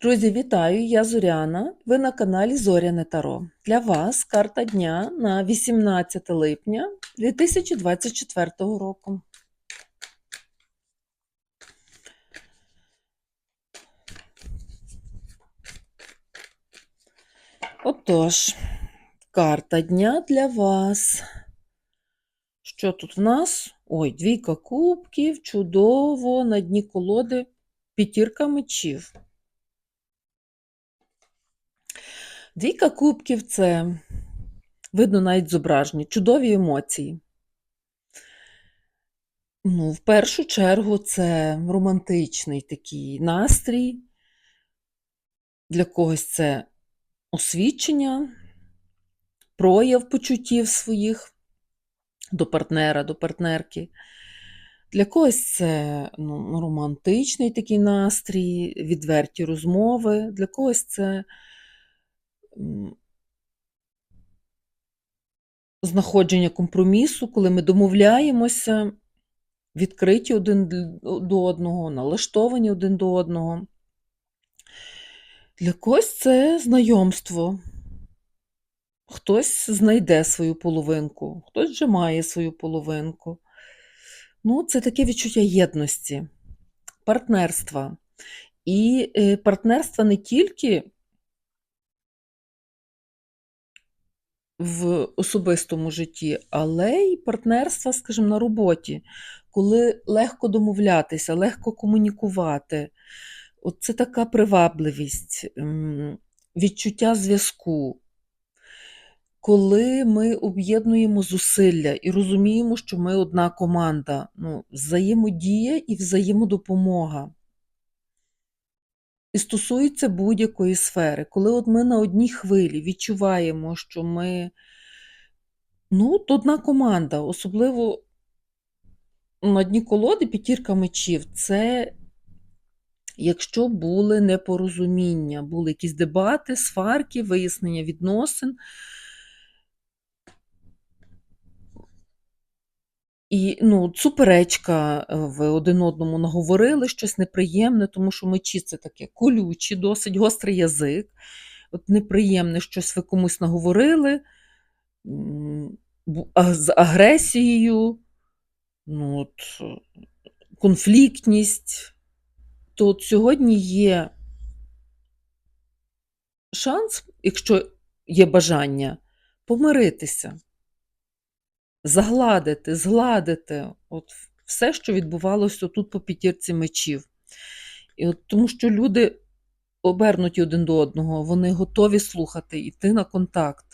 Друзі, вітаю! Я Зоряна. Ви на каналі Зоряне Таро. Для вас карта дня на 18 липня 2024 року. Отож, карта дня для вас. Що тут в нас? Ой, двійка кубків, чудово, на дні колоди п'ятірка мечів. Двійка кубків це, видно навіть зображення, чудові емоції. Ну, в першу чергу це романтичний такий настрій. Для когось це освічення, прояв почуттів своїх до партнера, до партнерки. Для когось це ну, романтичний такий настрій, відверті розмови, для когось це знаходження компромісу, коли ми домовляємося, відкриті один до одного, налаштовані один до одного. Для когось це знайомство. Хтось знайде свою половинку, хтось вже має свою половинку. Ну, це таке відчуття єдності, партнерства. І е, партнерства не тільки в особистому житті, але й партнерства, скажімо, на роботі, коли легко домовлятися, легко комунікувати. От це така привабливість, відчуття зв'язку. Коли ми об'єднуємо зусилля і розуміємо, що ми одна команда, ну, взаємодія і взаємодопомога. І стосується будь-якої сфери. Коли от ми на одній хвилі відчуваємо, що ми ну, одна команда, особливо на дні колоди п'ятірка мечів, це якщо були непорозуміння, були якісь дебати, сварки, вияснення відносин. І ну, суперечка, е, ви один одному наговорили щось неприємне, тому що мечі це таке колючі, досить гострий язик. От неприємне щось ви комусь наговорили з агресією, ну, от, е, конфліктність. То от сьогодні є шанс, якщо є бажання, помиритися загладити, згладити от все, що відбувалося тут по п'ятірці мечів. І от, Тому що люди обернуті один до одного, вони готові слухати, йти на контакт,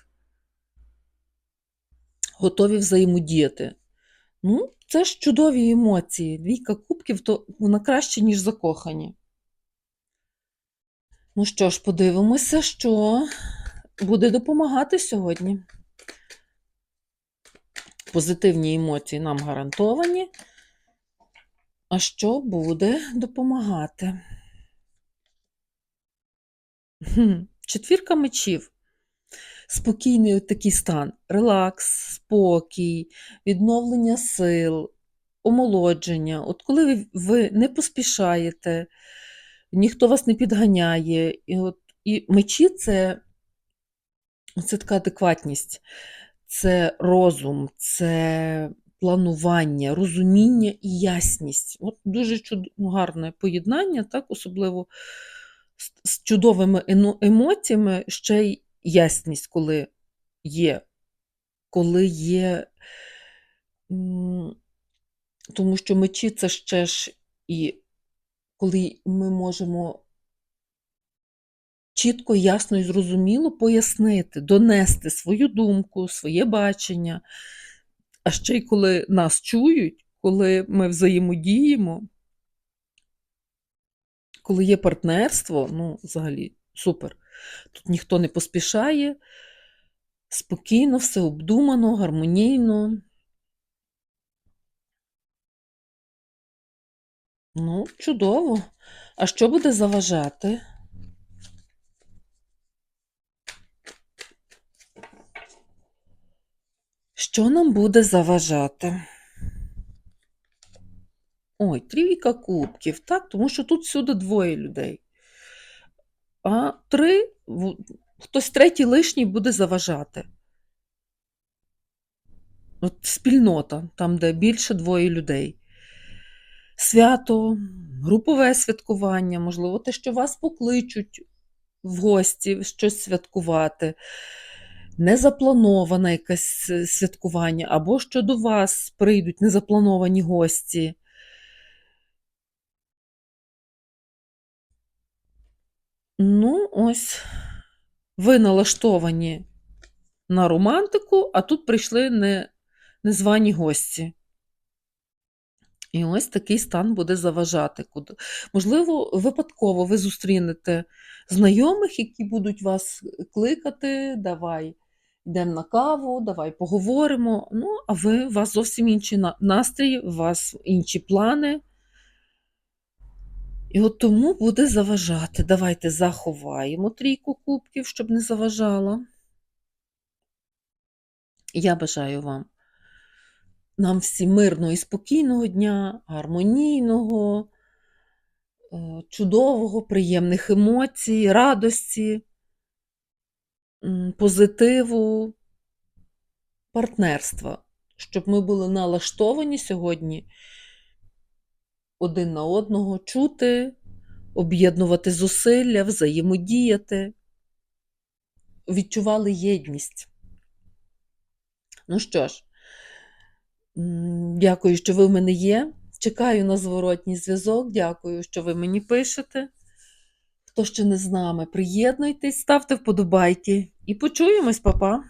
готові взаємодіяти. Ну, це ж чудові емоції. Двійка кубків, то вона краще, ніж закохані. Ну що ж, подивимося, що буде допомагати сьогодні. Позитивні емоції нам гарантовані. А що буде допомагати? Четвірка мечів. Спокійний такий стан, релакс, спокій, відновлення сил, омолодження. От коли ви, не поспішаєте, ніхто вас не підганяє. І от, і мечі це, це така адекватність, це розум, це планування, розуміння і ясність. От Дуже чуд... гарне поєднання, так, особливо з чудовими емоціями, ще й ясність, коли є. Коли є. Тому що мечі це ще ж і коли ми можемо чітко, ясно і зрозуміло пояснити, донести свою думку, своє бачення. А ще й коли нас чують, коли ми взаємодіємо, коли є партнерство, ну, взагалі, супер. Тут ніхто не поспішає, спокійно, все обдумано, гармонійно. Ну, чудово. А що буде заважати? Що нам буде заважати? Ой, трійка кубків, так, тому що тут всюди двоє людей. а три хтось третій лишній буде заважати. От спільнота, там, де більше двоє людей. Свято, групове святкування, можливо, те, що вас покличуть в гості щось святкувати, незаплановане якесь святкування, або що до вас прийдуть незаплановані гості. Ну, ось, ви налаштовані на романтику, а тут прийшли не, незвані гості. І ось такий стан буде заважати. Можливо, випадково ви зустрінете знайомих, які будуть вас кликати, давай йдемо на каву, давай поговоримо. Ну, а ви, у вас зовсім інший настрій, у вас інші плани. І от тому буде заважати. Давайте заховаємо трійку кубків, щоб не заважала. Я бажаю вам нам всім мирного і спокійного дня, гармонійного, е, чудового, приємних емоцій, радості, позитиву, партнерства, щоб ми були налаштовані сьогодні один на одного, чути, об'єднувати зусилля, взаємодіяти, відчували єдність. Ну що ж, дякую, що ви в мене є. Чекаю на зворотній зв'язок. Дякую, що ви мені пишете. Хто ще не з нами, приєднуйтесь, ставте вподобайки і почуємось, папа.